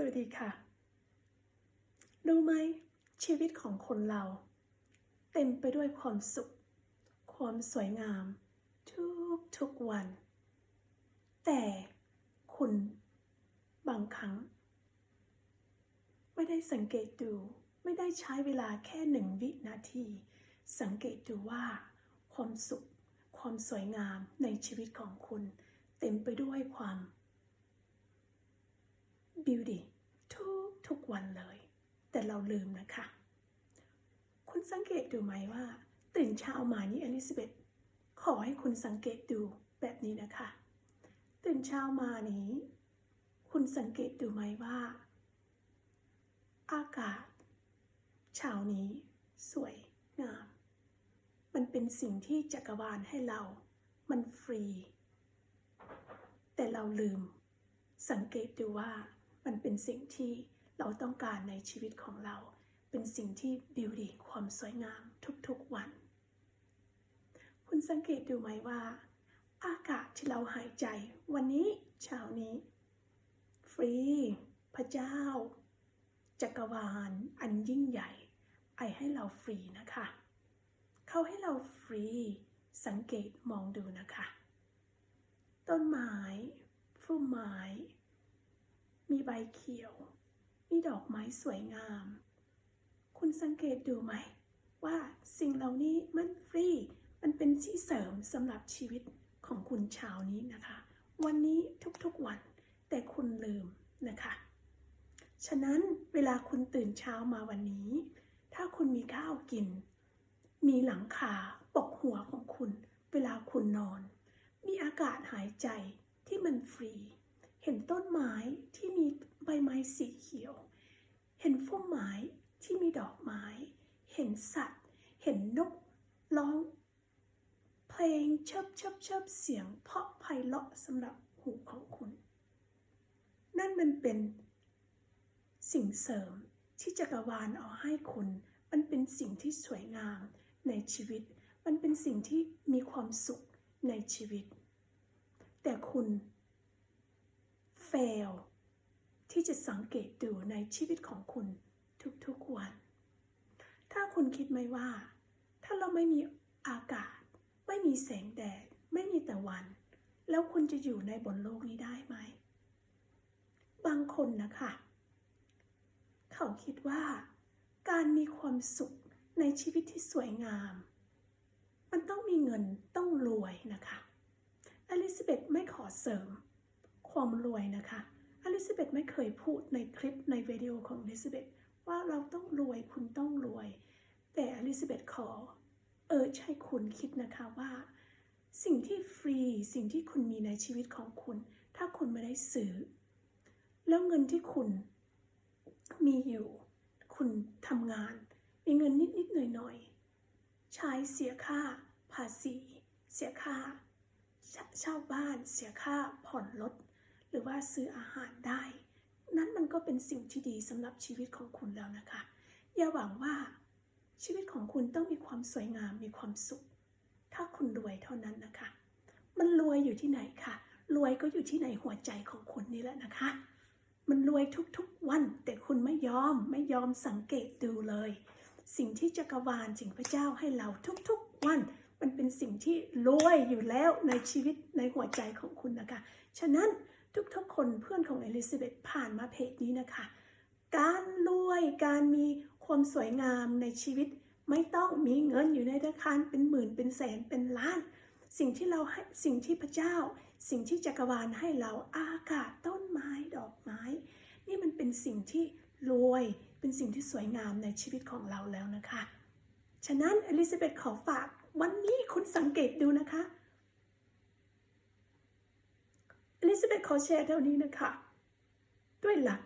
สวัสดีค่ะ รู้ไหมชีวิตของคนเรา เต็มไปด้วยความสุข ความสวยงาม ทุกทุกวัน แต่คุณบางครั้ง ไม่ได้สังเกตดูไม่ได้ใช้เวลาแค่หนึ่งวินาที สังเกตดูว่า ความสุข ความสวยงามในชีวิตของคุณ เต็มไปด้วยความ beauty ทุกวันเลย แต่เราลืมนะคะ คุณสังเกตดูไหมว่า ตื่นเช้ามานี้อลิซาเบธขอให้คุณสังเกตดูแบบนี้นะคะ ตื่นเช้ามานี้ คุณสังเกตดูไหมว่า อากาศ เช้านี้ สวยงาม มันเป็นสิ่งที่จักรวาลให้เรา มันฟรี แต่เราลืม สังเกตดูว่ามันเป็นสิ่งที่ เราต้องการในชีวิตของเรา เป็นสิ่งที่บิวตี้ความสวยงามทุกๆวัน คุณสังเกตดูไหมว่า อากาศที่เราหายใจ วันนี้เช้านี้ ฟรี พระเจ้า จักรวาล อันยิ่งใหญ่ไอให้เราฟรีนะคะ เขาให้เราฟรี สังเกตมองดูนะคะ ต้นไม้ฟุ้มไม้ มีใบเขียว มีดอกไม้สวยงาม คุณสังเกตดูไหม ว่าสิ่งเหล่านี้มันฟรี มันเป็นที่เสริมสำหรับชีวิตของคุณเช้านี้นะคะ วันนี้ทุกๆวัน แต่คุณลืมนะคะ ฉะนั้นเวลาคุณตื่นเช้ามาวันนี้ ถ้าคุณมีข้าวกิน มีหลังคาปกหัวของคุณ เวลาคุณนอน มีอากาศหายใจที่มันฟรี เห็นต้นไม้ที่มีใบไม้สีเขียว เห็นฟุ้มไม้ที่มีดอกไม้ เห็นสัตว์ เห็นนกร้อง เพลงเชิบเชิบเชิบเสียง เพาะไพเราะสำหรับหูของคุณ นั่นมันเป็นสิ่งเสริมที่จักรวาลเอาให้คุณ มันเป็นสิ่งที่สวยงามในชีวิต มันเป็นสิ่งที่มีความสุขในชีวิต แต่คุณ fail ที่จะสังเกตดูในชีวิตของคุณทุกๆวัน ถ้าคุณคิดไหมว่า ถ้าเราไม่มีอากาศ ไม่มีแสงแดด ไม่มีตะวัน แล้วคุณจะอยู่ในบนโลกนี้ได้ไหม บางคนนะคะ เขาคิดว่า การมีความสุขในชีวิตที่สวยงาม มันต้องมีเงินต้องรวยนะคะอลิซาเบธไม่ขอเสริม ความรวยนะคะอลิซาเบธไม่เคยพูดในคลิปในวิดีโอของอลิซาเบธว่าเราต้องรวยคุณต้องรวย แต่อลิซาเบธขอ เออใช่คุณคิดนะคะว่า สิ่งที่ฟรีสิ่งที่คุณมีในชีวิตของคุณ ถ้าคุณไม่ได้ซื้อ แล้วเงินที่คุณมีอยู่ คุณทำงาน มีเงินนิดนิดๆหน่อยหน่อย ๆ ใช้เสียค่า ภาษี เสียค่าเช่าบ้านเสียค่าผ่อนรถ หรือว่าซื้ออาหารได้ นั้นมันก็เป็นสิ่งที่ดีสำหรับชีวิตของคุณแล้วนะคะ อย่าหวังว่าชีวิตของคุณต้องมีความสวยงามมีความสุข ถ้าคุณรวยเท่านั้นนะคะ มันรวยอยู่ที่ไหนคะรวยก็อยู่ที่ในหัวใจของคุณนี่แหละนะคะ มันรวยทุกๆวัน แต่คุณไม่ยอมไม่ยอมสังเกตดูเลย สิ่งที่จักรวาลสิ่งพระเจ้าให้เราทุกๆวัน มันเป็นสิ่งที่รวยอยู่แล้วในชีวิตในหัวใจของคุณนะคะ ฉะนั้น ทุกๆ คนเพื่อนของเอลิซาเบธผ่านมาเพจนี้นะคะ การรวยการมีความสวยงามในชีวิต ไม่ต้องมีเงินอยู่ในธนาคารเป็นหมื่นเป็นแสนเป็นล้าน สิ่งที่เราให้สิ่งที่พระเจ้า สิ่งที่จักรวาลให้เราอากาศต้นไม้ดอกไม้ นี่มันเป็นสิ่งที่รวยเป็นสิ่งที่สวยงามในชีวิตของเราแล้วนะคะ ฉะนั้นอลิซาเบธขอฝากวันนี้คุณสังเกตดูนะคะอ ลิซาเบธขอแชร์เท่านี้นะคะ ด้วยหลัก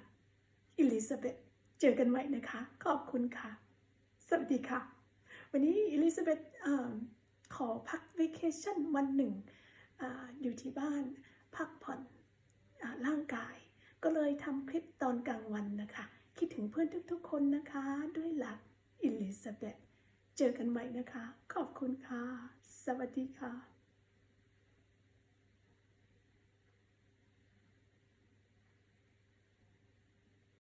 อลิซาเบธเจอกันใหม่นะคะ ขอบคุณค่ะ สวัสดีค่ะ วันนี้อลิซาเบธขอพักว a เคชั่นวันหนึ่งออยู่ที่บ้านพักผ่อนอร่างกาย ก็เลยทำคลิปตอนกลางวันนะคะ คิดถึงเพื่อนทุกๆคนนะคะ ด้วยหลักอลิซาเบธเจอกันใหม่นะคะ ขอบคุณค่ะ สวัสดีค่ะ